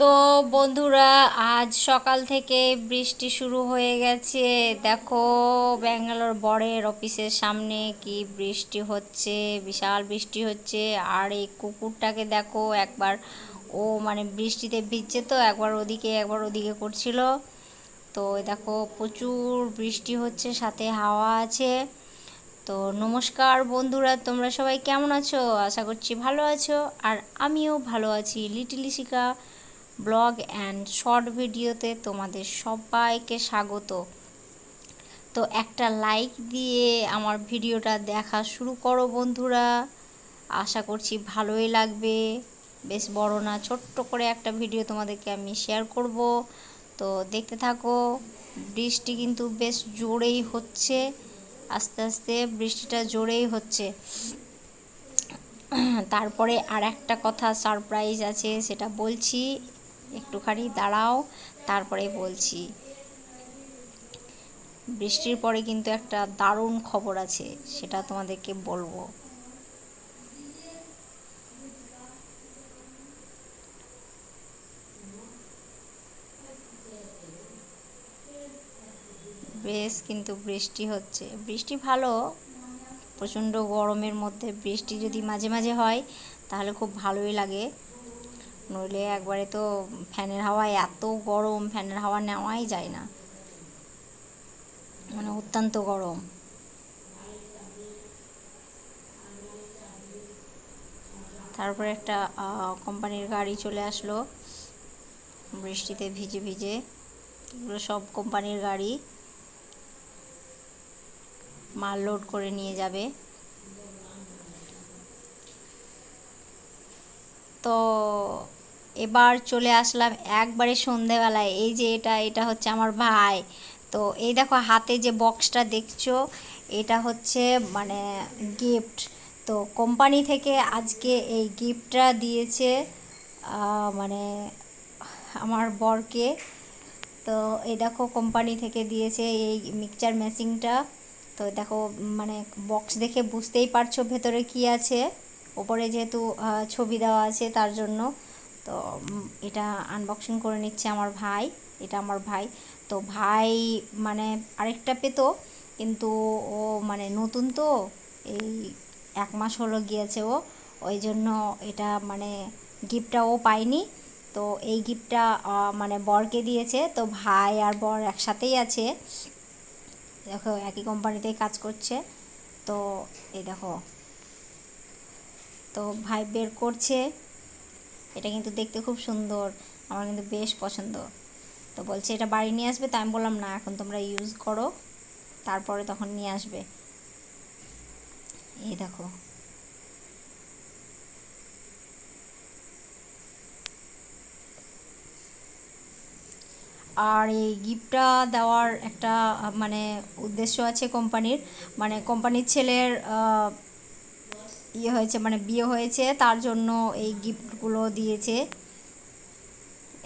তো বন্ধুরা, আজ সকাল থেকে বৃষ্টি শুরু হয়ে গেছে। দেখো, ব্যাঙ্গালোর বরের অফিসের সামনে কি বৃষ্টি হচ্ছে, বিশাল বৃষ্টি হচ্ছে। আর এই কুকুরটাকে দেখো, একবার ও মানে বৃষ্টিতে ভিজছে তো, একবার ওদিকে একবার ওদিকে করছিল। তো দেখো, প্রচুর বৃষ্টি হচ্ছে, সাথে হাওয়া আছে। তো নমস্কার বন্ধুরা, তোমরা সবাই কেমন আছো? আশা করছি ভালো আছো। আর আমিও ভালো আছি, লিটিল শিকা ব্লগ অ্যান্ড শর্ট ভিডিওতে তোমাদের সবাইকে স্বাগত। তো একটা লাইক দিয়ে আমার ভিডিওটা দেখা শুরু করো বন্ধুরা। আশা করছি ভালোই লাগবে। বেশ বড় না, ছোট্ট করে একটা ভিডিও তোমাদেরকে আমি শেয়ার করব। তো দেখতে থাকো, বৃষ্টি কিন্তু বেশ জোরেই হচ্ছে। আস্তে আস্তে বৃষ্টিটা জোরেই হচ্ছে। তারপরে আর একটা কথা সারপ্রাইজ আছে, সেটা বলছি। একটুখানি দাঁড়াও, তারপরে বলছি, বৃষ্টির পরে কিন্তু একটা দারুণ খবর আছে, সেটা তোমাদেরকে বলব। বেশ কিন্তু বৃষ্টি হচ্ছে। বৃষ্টি ভালো, প্রচণ্ড গরমের মধ্যে বৃষ্টি যদি মাঝে মাঝে হয়, তাহলে খুব ভালোই লাগে। নইলে একবারে তো ফ্যানের হাওয়া এত গরম, ফ্যানের হাওয়া নেওয়াই যায় না। মানে অত্যন্ত গরম। তারপরে একটা কোম্পানির গাড়ি চলে আসলো। বৃষ্টিতে ভিজে ভিজে। এগুলো সব কোম্পানির গাড়ি। মাল লোড করে নিয়ে যাবে। তো এবার চলে আসলাম একবারে সন্ধেবেলায়। এই যে এটা এটা হচ্ছে আমার ভাই। তো এই দেখো হাতে যে বক্সটা দেখছ, এটা হচ্ছে মানে গিফট তো কোম্পানি থেকে আজকে এই গিফটটা দিয়েছে মানে আমার বরকে। তো এই দেখো কোম্পানি থেকে দিয়েছে এই মিক্সচার মেশিনটা তো দেখো মানে বক্স দেখে বুঝতেই পারছ ভেতরে কি আছে। ওপরে যেহেতু ছবি দেওয়া আছে তার জন্য। তো এটা আনবক্সিং করে নিচ্ছে আমার ভাই, এটা আমার ভাই। তো ভাই মানে আরেকটা পেতো, কিন্তু ও মানে নতুন তো, এই এক মাস হলো গিয়েছে ও। ওই জন্য এটা মানে গিফটটা ও পায়নি। তো এই গিফটটা মানে বরকে দিয়েছে। তো ভাই আর বর একসাথেই আছে। দেখো, একই কোম্পানিতেই কাজ করছে। তো, এই দেখো। তো ভাই বের করছে। এটা কিন্তু দেখতে খুব সুন্দর, আমার কিন্তু বেশ পছন্দ। তো বলছে, এটা বাড়ি নিয়ে আসবে? তো আমি বললাম, না, এখন তোমরা ইউজ করো, তারপরে তখন নিয়ে আসবে। এই দেখো। আর এই গিফটটা দেওয়ার একটা মানে উদ্দেশ্য আছে কোম্পানির। মানে কোম্পানির ছেলের ইয়ে হয়েছে মানে বিয়ে হয়েছে, তার জন্য এই গিফটগুলো দিয়েছে।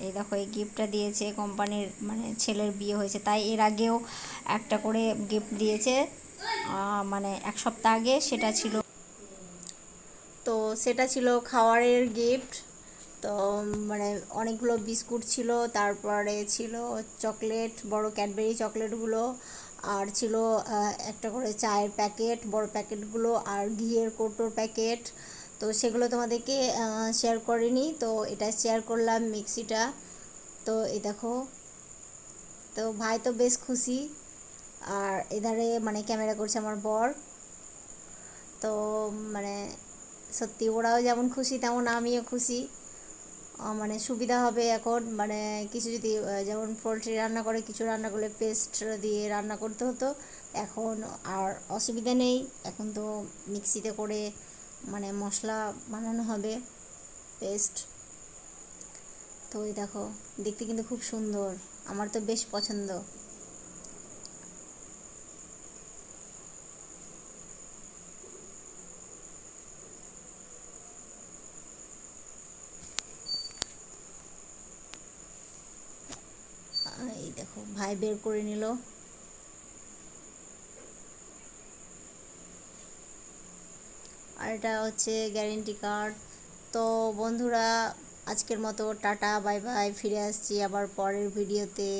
এই দেখো, এই গিফটটা দিয়েছে কোম্পানির মানে ছেলের বিয়ে হয়েছে। তাই এর আগেও একটা করে গিফট দিয়েছে। মানে এক সপ্তাহ আগে সেটা ছিল। তো সেটা ছিল খাওয়ারের গিফট তো মানে অনেকগুলো বিস্কুট ছিল, তারপরে ছিল চকলেট বড় ক্যাডবেরি চকলেটগুলো আর ছিল একটা করে চায়ের প্যাকেট, বড় প্যাকেটগুলো আর ঘিয়ের কৌটোর প্যাকেট। তো সেগুলো তোমাদেরকে শেয়ার করিনি। তো এটা শেয়ার করলাম মিক্সিটা। তো এই দেখো, তো ভাই তো বেশ খুশি। আর এধারে মানে ক্যামেরা করছে আমার বর। তো মানে সত্যি ওরাও যেমন খুশি, তেমন আমিও খুশি। মানে সুবিধা হবে এখন। মানে কিছু যদি যেমন পোলট্রি রান্না করে, কিছু রান্না করলে পেস্ট দিয়ে রান্না করতে হতো। এখন আর অসুবিধা নেই। এখন তো মিক্সিতে করে মানে মশলা বানানো হবে, পেস্ট। তো ওই দেখো, দেখতে কিন্তু খুব সুন্দর। আমার তো বেশ পছন্দ এই দেখো, ভাই বের করে নিল। আর এটা হচ্ছে গ্যারেন্টি কার্ড তো বন্ধুরা, আজকের মতো টাটা বাই বাই ফিরে আসছি আবার পরের ভিডিওতে